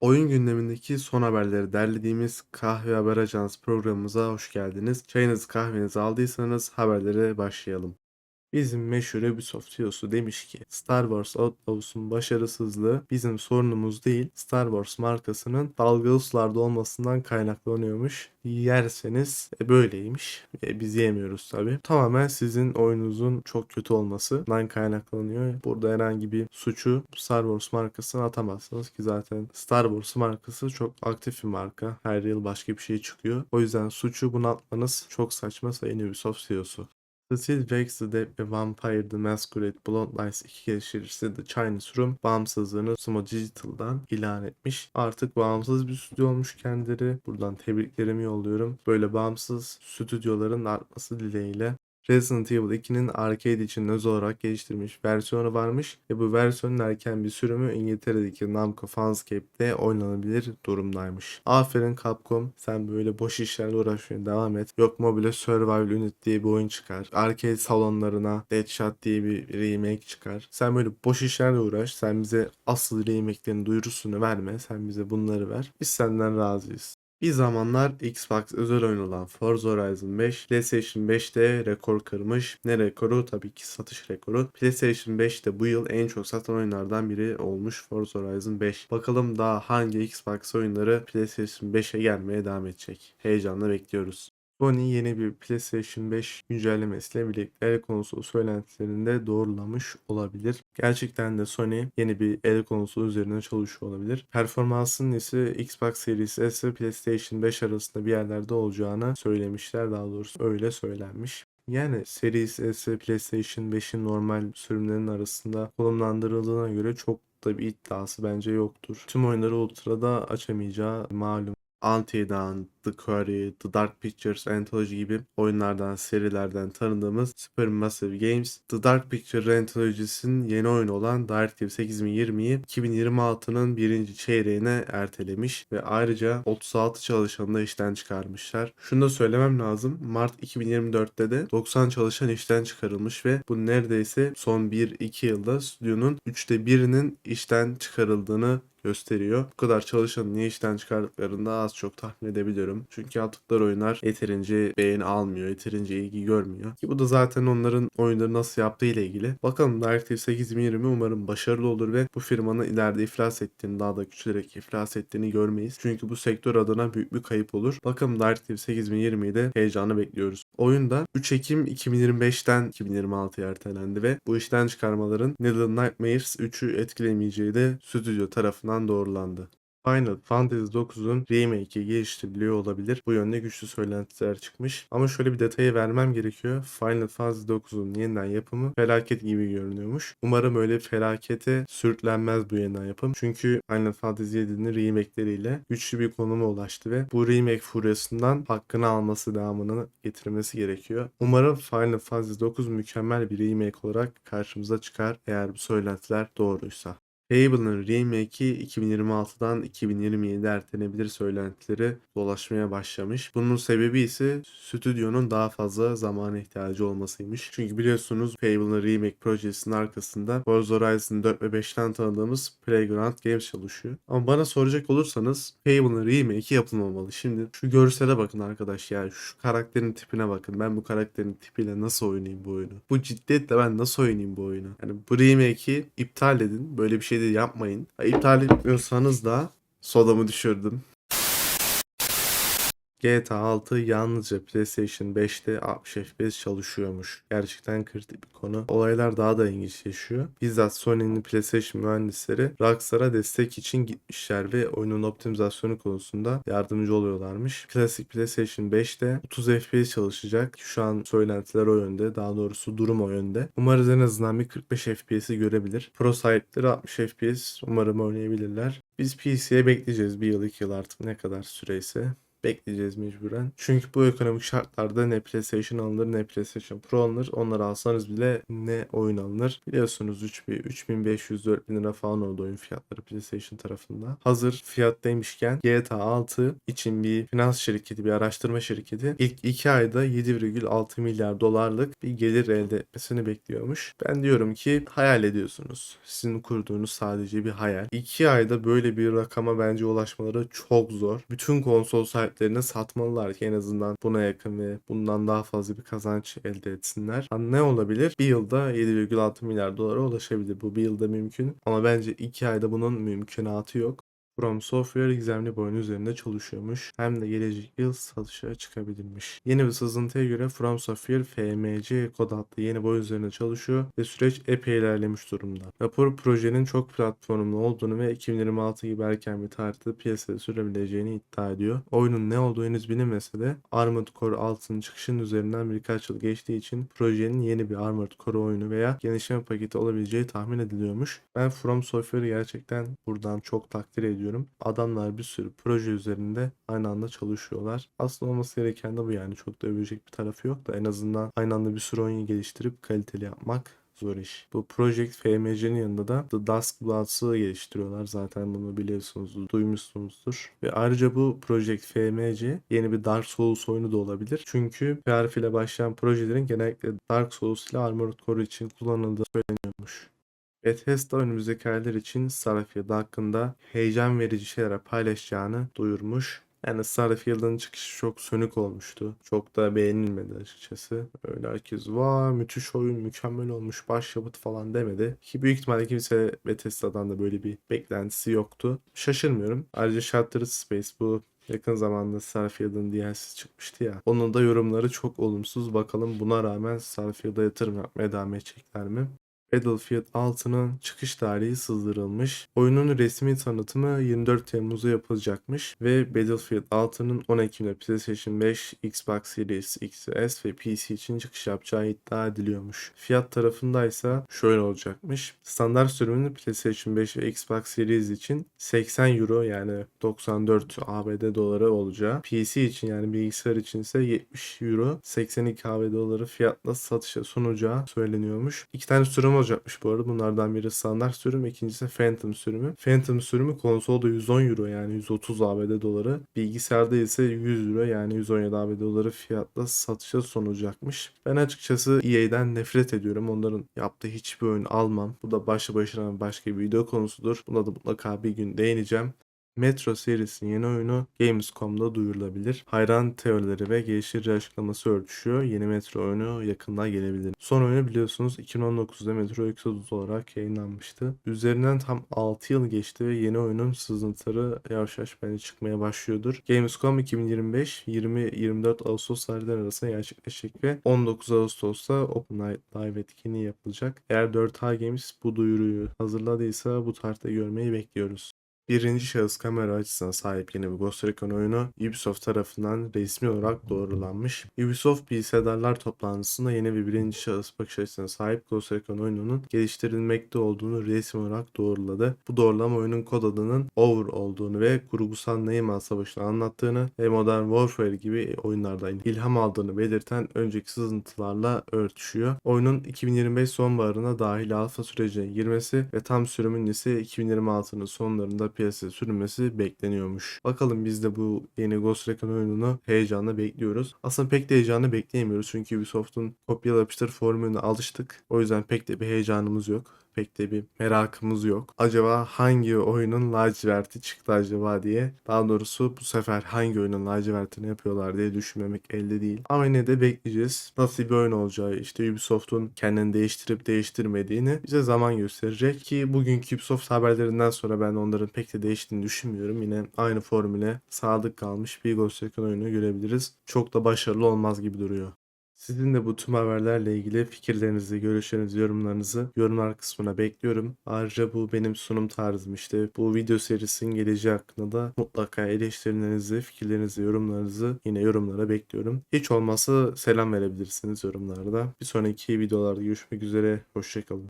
Oyun gündemindeki son haberleri derlediğimiz Kahve Haber Ajansı programımıza hoş geldiniz. Çayınızı kahvenizi aldıysanız haberlere başlayalım. Bizim meşhur Ubisoft CEO'su demiş ki Star Wars Outlaws'un başarısızlığı bizim sorunumuz değil Star Wars markasının dalgalı sularda olmasından kaynaklanıyormuş. Yerseniz e, böyleymiş. E, biz yemiyoruz tabi. Tamamen sizin oyununuzun çok kötü olmasından kaynaklanıyor. Burada herhangi bir suçu Star Wars markasına atamazsınız ki zaten Star Wars markası çok aktif bir marka. Her yıl başka bir şey çıkıyor. O yüzden suçu buna atmanız çok saçma sayın Ubisoft CEO'su. Cecil Wakes The Dead ve Vampire The Masquerade Bloodlines 2 geliştiricisi The Chinese Room bağımsızlığını Sumo Digital'dan ilan etmiş. Artık bağımsız bir stüdyo olmuş kendileri. Buradan tebriklerimi yolluyorum. Böyle bağımsız stüdyoların artması dileğiyle. Resident Evil 2'nin arcade için özel olarak geliştirilmiş versiyonu varmış ve bu versiyonun erken bir sürümü İngiltere'deki Namco Fanscape'de oynanabilir durumdaymış. Aferin Capcom sen böyle boş işlerle uğraşmaya devam et. Yok mobile Survival Unit diye bir oyun çıkar. Arcade salonlarına Deadshot diye bir remake çıkar. Sen böyle boş işlerle uğraş. Sen bize asıl remake'lerin duyurusunu verme. Sen bize bunları ver. Biz senden razıyız. Bir zamanlar Xbox özel oyun olan Forza Horizon 5 PlayStation 5'te rekor kırmış. Ne rekoru? Tabii ki satış rekoru. PlayStation 5'te bu yıl en çok satan oyunlardan biri olmuş Forza Horizon 5. Bakalım daha hangi Xbox oyunları PlayStation 5'e gelmeye devam edecek. Heyecanla bekliyoruz. Sony yeni bir PlayStation 5 güncellemesiyle birlikte el konsolu söylentilerini de doğrulamış olabilir. Gerçekten de Sony yeni bir el konsolu üzerine çalışıyor olabilir. Performansının ise Xbox Series S ve PlayStation 5 arasında bir yerlerde olacağını söylemişler. Daha doğrusu öyle söylenmiş. Yani Series S ve PlayStation 5'in normal sürümlerinin arasında konumlandırıldığına göre çok da bir iddiası bence yoktur. Tüm oyunları Ultra'da açamayacağı malum. Until Dawn, The Quarry, The Dark Pictures Anthology gibi oyunlardan, serilerden tanıdığımız Supermassive Games, The Dark Picture Anthology'sinin yeni oyunu olan Directive 8020'yi 2026'nın birinci çeyreğine ertelemiş ve ayrıca 36 çalışanı da işten çıkarmışlar. Şunu da söylemem lazım. Mart 2024'te de 90 çalışan işten çıkarılmış ve bu neredeyse son 1-2 yılda stüdyonun 3'te birinin işten çıkarıldığını gösteriyor. Bu kadar çalışanı niye işten çıkardıklarını da az çok tahmin edebiliyorum. Çünkü yaptıkları oyunlar yeterince beğeni almıyor, yeterince ilgi görmüyor. Ki bu da zaten onların oyunları nasıl yaptığı ile ilgili. Bakalım Directive 8020 umarım başarılı olur ve bu firmanın ileride iflas ettiğini, daha da küçülerek iflas ettiğini görmeyiz. Çünkü bu sektör adına büyük bir kayıp olur. Bakalım Directive 8020'yi de heyecanla bekliyoruz. Oyunda 3 Ekim 2025'ten 2026'ya ertelendi ve bu işten çıkarmaların Little Nightmares 3'ü etkilemeyeceği de stüdyo tarafından doğrulandı. Final Fantasy 9'un remake'i geliştiriliyor olabilir. Bu yönde güçlü söylentiler çıkmış. Ama şöyle bir detayı vermem gerekiyor. Final Fantasy 9'un yeniden yapımı felaket gibi görünüyormuş. Umarım öyle felakete sürüklenmez bu yeniden yapım. Çünkü Final Fantasy 7'nin remake'leriyle güçlü bir konuma ulaştı ve bu remake furyasından hakkını alması devamını getirmesi gerekiyor. Umarım Final Fantasy 9 mükemmel bir remake olarak karşımıza çıkar eğer bu söylentiler doğruysa. Fable'ın remake'i 2026'dan 2027'de ertelenebilir söylentileri dolaşmaya başlamış. Bunun sebebi ise stüdyonun daha fazla zamana ihtiyacı olmasıymış. Çünkü biliyorsunuz Fable'ın remake projesinin arkasında Forza Horizon 4 ve 5'ten tanıdığımız Playground Games çalışıyor. Ama bana soracak olursanız Fable'ın remake'i yapılmamalı. Şimdi şu görsele bakın arkadaş ya şu karakterin tipine bakın. Ben bu karakterin tipiyle nasıl oynayayım bu oyunu? Bu ciddiyetle ben nasıl oynayayım bu oyunu? Yani bu remake'i iptal edin. Böyle bir şey de yapmayın. İptal etmiyorsanız da sodamı düşürdüm. GTA 6 yalnızca PlayStation 5'te 60 FPS çalışıyormuş. Gerçekten kritik bir konu. Olaylar daha da ilginçleşiyor. Bizzat Sony'nin PlayStation mühendisleri Rockstar'a destek için gitmişler ve oyunun optimizasyonu konusunda yardımcı oluyorlarmış. Klasik PlayStation 5'te 30 FPS çalışacak. Şu an söylentiler o yönde. Daha doğrusu durum o yönde. Umarız en azından bir 45 FPS'i görebilir. Pro sahipleri 60 FPS umarım oynayabilirler. Biz PC'ye bekleyeceğiz bir yıl iki yıl artık ne kadar süreyse. Bekleyeceğiz mecburen. Çünkü bu ekonomik şartlarda ne PlayStation alınır ne PlayStation Pro alınır. Onları alsanız bile ne oyun alınır. Biliyorsunuz 3500-4000 lira falan oldu oyun fiyatları PlayStation tarafında. Hazır fiyattaymışken GTA 6 için bir finans şirketi, bir araştırma şirketi ilk 2 ayda 7,6 milyar dolarlık bir gelir elde etmesini bekliyormuş. Ben diyorum ki hayal ediyorsunuz. Sizin kurduğunuz sadece bir hayal. 2 ayda böyle bir rakama bence ulaşmaları çok zor. Bütün konsol sahiplerine satmalılar ki en azından buna yakın ve bundan daha fazla bir kazanç elde etsinler. Ha, ne olabilir? Bir yılda 7,6 milyar dolara ulaşabilir. Bu bir yılda mümkün. Ama bence 2 ayda bunun mümkünatı yok. From Software gizemli bir oyun üzerinde çalışıyormuş. Hem de gelecek yıl satışa çıkabilirmiş. Yeni bir sızıntıya göre From Software FMC kod adlı yeni bir oyun üzerinde çalışıyor ve süreç epey ilerlemiş durumda. Rapor projenin çok platformlu olduğunu ve 2026 gibi erken bir tarihte piyasaya sürebileceğini iddia ediyor. Oyunun ne olduğu henüz bilinmese de Armored Core 6'nın çıkışının üzerinden birkaç yıl geçtiği için projenin yeni bir Armored Core oyunu veya genişleme paketi olabileceği tahmin ediliyormuş. Ben From Software'ı gerçekten buradan çok takdir ediyorum. Adamlar bir sürü proje üzerinde aynı anda çalışıyorlar. Aslında olması gereken de bu yani. Çok da övecek bir tarafı yok da en azından aynı anda bir sürü oyun geliştirip kaliteli yapmak zor iş. Bu Project FMC'nin yanında da The Dusk Bloods'ı geliştiriyorlar. Zaten bunu biliyorsunuz, duymuşsunuzdur. Ve ayrıca bu Project FMC yeni bir Dark Souls oyunu da olabilir. Çünkü PRF ile başlayan projelerin genellikle Dark Souls ile Armored Core için kullanıldığı söyleniyormuş. Bethesda önümüzdeki aylar için Starfield hakkında heyecan verici şeyler paylaşacağını duyurmuş. Yani Starfield'ın çıkışı çok sönük olmuştu. Çok da beğenilmedi açıkçası. Öyle herkes vay müthiş oyun mükemmel olmuş başyapıt falan demedi. Ki büyük ihtimalle kimse Bethesda'dan da böyle bir beklentisi yoktu. Şaşırmıyorum. Ayrıca Shattered Space bu Yakın zamanda Starfield'ın DLC'si çıkmıştı ya. Onun da yorumları çok olumsuz. Bakalım buna rağmen Starfield'a yatırım yapmaya devam edecekler mi? Battlefield 6'nın çıkış tarihi sızdırılmış. Oyunun resmi tanıtımı 24 Temmuz'da yapılacakmış ve Battlefield 6'nın 10 Ekim'de PlayStation 5, Xbox Series XS ve PC için çıkış yapacağı iddia ediliyormuş. Fiyat tarafındaysa şöyle olacakmış. Standart sürümünün PlayStation 5 ve Xbox Series için 80 Euro yani 94 ABD doları olacağı. PC için yani bilgisayar için ise 70 Euro 82 ABD doları fiyatla satışa sunacağı söyleniyormuş. İki tane sürüm olacakmış bu arada. Bunlardan biri standart sürüm, ikincisi Phantom sürümü. Phantom sürümü konsolda 110 euro yani 130 ABD doları. Bilgisayarda ise 100 euro yani 117 ABD doları fiyatla satışa sunulacakmış. Ben açıkçası EA'den nefret ediyorum. Onların yaptığı hiçbir oyun almam. Bu da başlı başına başka bir video konusudur. Buna da mutlaka bir gün değineceğim. Metro serisinin yeni oyunu Gamescom'da duyurulabilir. Hayran teorileri ve geliştirici açıklaması örtüşüyor. Yeni Metro oyunu yakında gelebilir. Son oyunu biliyorsunuz 2019'da Metro Exodus olarak yayınlanmıştı. Üzerinden tam 6 yıl geçti ve yeni oyunun sızıntıları yavaş yavaş bence çıkmaya başlıyordur. Gamescom 2025 20-24 Ağustos tarihleri arasında gerçekleşecek ve 19 Ağustos'ta Open Night Live etkinliği yapılacak. Eğer 4A Games bu duyuruyu hazırladıysa bu tarihte görmeyi bekliyoruz. Birinci şahıs kamera açısına sahip yeni bir Ghost Recon oyunu Ubisoft tarafından resmi olarak doğrulanmış. Ubisoft bilgisayarlar toplantısında yeni bir birinci şahıs bakış açısına sahip Ghost Recon oyununun geliştirilmekte olduğunu resmi olarak doğruladı. Bu doğrulama oyunun kod adının Over olduğunu ve kurgusal Neyman Savaşı'nı anlattığını ve Modern Warfare gibi oyunlardan ilham aldığını belirten önceki sızıntılarla örtüşüyor. Oyunun 2025 sonbaharına dahil alfa sürecine girmesi ve tam sürümün ise 2026'nın sonlarında piyasaya sürülmesi bekleniyormuş. Bakalım biz de bu yeni Ghost Recon oyununu heyecanla bekliyoruz. Aslında pek de heyecanla bekleyemiyoruz çünkü Ubisoft'un kopyala yapıştır formülüne alıştık. O yüzden pek de bir heyecanımız yok pek de bir merakımız yok. Acaba hangi oyunun laciverti çıktı acaba diye. Daha doğrusu bu sefer hangi oyunun lacivertini yapıyorlar diye düşünmemek elde değil. Ama yine de bekleyeceğiz. Nasıl bir oyun olacağı işte Ubisoft'un kendini değiştirip değiştirmediğini bize zaman gösterecek ki bugünkü Ubisoft haberlerinden sonra ben onların pek de değiştiğini düşünmüyorum. Yine aynı formüle sadık kalmış bir Ghost Recon oyunu görebiliriz. Çok da başarılı olmaz gibi duruyor. Sizin de bu tüm haberlerle ilgili fikirlerinizi, görüşlerinizi, yorumlarınızı yorumlar kısmına bekliyorum. Ayrıca bu benim sunum tarzım işte. Bu video serisinin geleceği hakkında da mutlaka eleştirilerinizi, fikirlerinizi, yorumlarınızı yine yorumlara bekliyorum. Hiç olmazsa selam verebilirsiniz yorumlarda. Bir sonraki videolarda görüşmek üzere. Hoşçakalın.